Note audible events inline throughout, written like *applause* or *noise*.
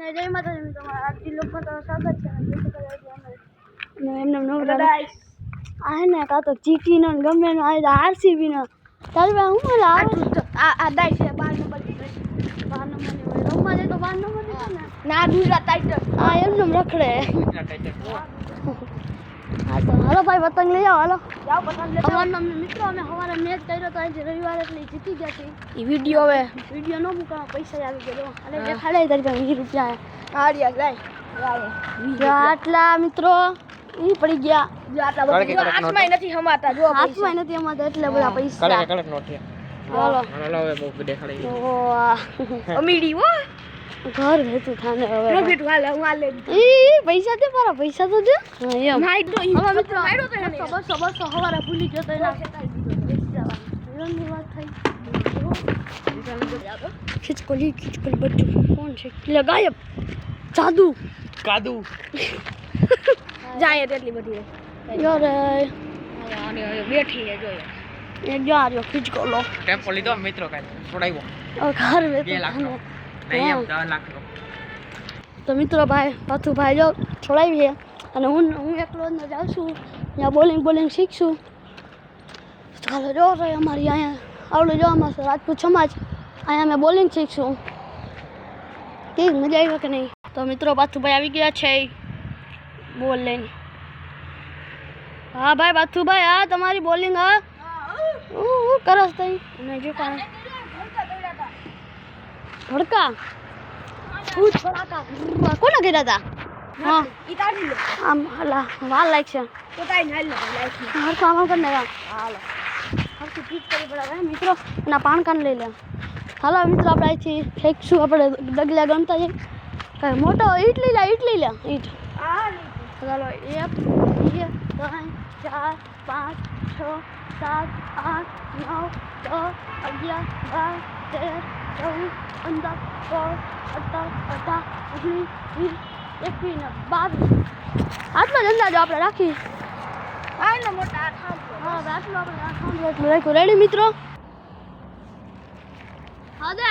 ને જય માતાજી મિત્રો મારા આજથી લોકોમાં તમારું સ્વાગત છે અને જય અને એમને નવ આ હે ને કાં તો જીટી નો ને ગમે નો આ આરસીબી નો તારે ભાઈ હું બોલા આવે આ આ દાઈ છે બાર નંબર બાર નંબરની હોય. રમવા જાય તો બાર નંબરની ગુજરાત ટાઈટર આ એમને એમ રખડે. *laughs* હા તો હાલો ભાઈ પતંગ લઈ આવો હાલો. જાઓ પતંગ લઈ આવો. મિત્રો અમે સવારે મેચ કર્યો તો આજે રવિવારે એટલે જીતી ગયા છે એ વીડિયો હવે વીડિયો નો મૂકવા પૈસા આવી ગયો અને દેખાડે તારી પાસે વીસ રૂપિયા હારિયા જાય આટલા મિત્રો ઈ પડી ગયા. જો આટલા બધા હાથમાં નથી હમાતા જો હાથમાં નથી હમાતા એટલે બધા પૈસા. કડક કડક નોટ છે. હાલો. હાલો હવે બહુ દેખાડી ઓ અમીડી હો. ઘર વેચું થાને હવે પ્રોફિટ વાલે હું આલે ઈ પૈસા દે મારા પૈસા તો દે. હા એમ. નાઈ તો હવે મિત્રો માર્યો તો એને. બસો બસો બસો ભૂલી ગયો તો એના વિરનની વાત થઈ. ખીચકોલી ખીચકોલી બધું. કોણ છે? એટલે ગાયબ. જાદુ. કાદુ. જાય તેટલી બધી યાર બેઠી છે જોયો એક જા રહ્યો ખીચકોલો. ટેમ્પો લીધો મિત્રો કાઈ છોડાવ્યો ઘર થાને. નહીં એમ દસ લાખનો તો મિત્રો ભાઈ પાછું ભાઈ જો છોડાવી છે. અને હું હું એકલો જ જાઉં છું. ત્યાં બોલિંગ બોલિંગ શીખશું. તો ચાલો જો અમારી અહીંયા આવડું જો અમારું રાજપૂત સમાજ. અહીંયા અમે બોલિંગ શીખશું. કેવી મજા આવી કે નહીં? તો મિત્રો પાછું ભાઈ આવી ગયા છે. બોલ લઈને હા ભાઈ બાથુભાઈ હા તમારી બોલિંગ હા કરસ તઈ? અને જો કાંઈ. ભડકા ભૂત ભડાકા કોને કર્યા હતા હા. આમ હલા લાગશે. તો હરખું આમાં કરી નાખા હાલો. હરખું કરી પડે. મિત્રો એના પાન કાન લઈ લે હાલો મિત્રો આપણે અહીંથી ફેંકશું આપણે ડગલા ગણતા જઈએ. કાંઈ મોટો ઈટ લઈ લે ઈટ લઈ લે ઈટ. ચાલો એક બે ત્રણ ચાર પાંચ છ સાત આઠ નવ દસ અગિયાર બાર તેર ચૌદ પંદર સોળ સત્તર અઢાર ઓગણીસ વીસ એકવીસ ને બાવીસ આટલો જ અંદાજો આપણે રાખી આ ને મોટા હા આટલું આપણે એટલું રાખ્યું રેડી મિત્રો હા દે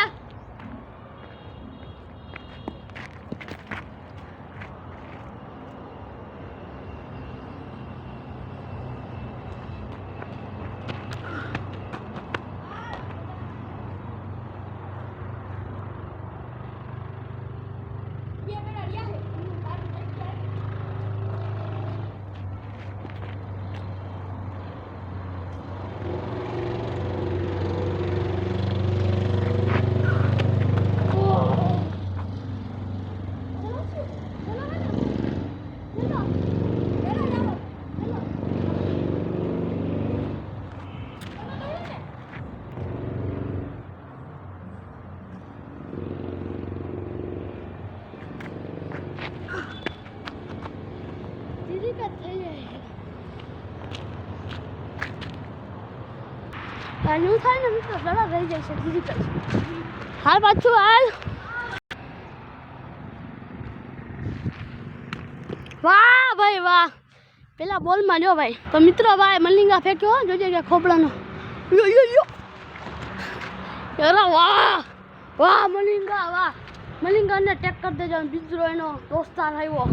દીદી કા થઈ જાય આનું થાય ને મિત્રો ઘણા રહી જાય છે દીદી કા હાલ પાછું હાલ વાહ ભાઈ વાહ પેલા બોલમાં જો ભાઈ તો મિત્રો ભાઈ મલિંગા ફેંક્યો જોજે કે ખોપડાનો યો યો યો અરે વાહ વાહ મલિંગા વાહ મલિંગાને ટેક કરી દેજો બીજો એનો દોસ્તાર આવ્યો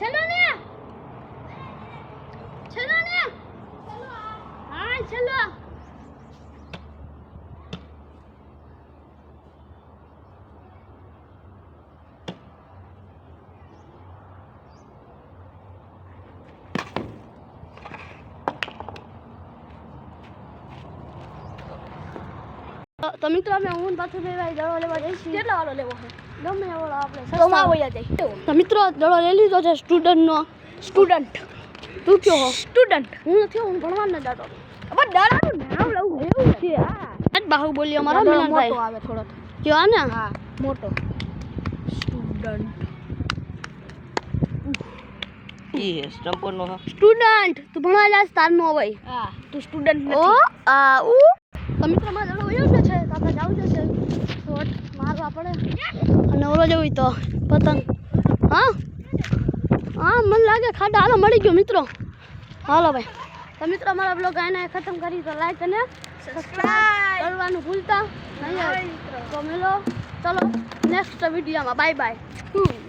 ચલો ને ચલો ને હા ચલો તો- મિત્રો અમે હું પાછું ભાઈ દડો લેવા જઈશું. કેટલા વાળો લેવો છે? ગમે એવો આપણે તો સસ્તા માં હોય. વયા જાય તો મિત્રો દડો લઈ લીધો છે સ્ટુડન્ટનો સ્ટુડન્ટ તું કયો હો? સ્ટુડન્ટ હું નથી હું ભણવા ન જાતો. હવે દાડાનું નામ લઉં એવું છે હા. આજ બાહુબલી અમારો મોટો મિલનભાઈ આવે થોડો કયો ને હા મોટો. સ્ટુડન્ટ સ્ટુડન્ટ તું ભણવા જાસ તાર નો હોય. હા તું સ્ટુડન્ટ ઓ આ ઉ. તો મિત્રો માં દડો છે. જાવું જશે શોટ મારવા પડે અને ઓલો જેવું તો પતંગ. હા? હા મને લાગે ખાડા. હાલો મળી ગયો મિત્રો. હાલો ભાઈ. તો મિત્રો મારા બ્લોગ આને ખતમ કરી તો લાઈક અને સબસ્ક્રાઈબ કરવાનું ભૂલતા નહીં. તો મિલો. ચલો નેક્સ્ટ વિડીયોમાં બાય બાય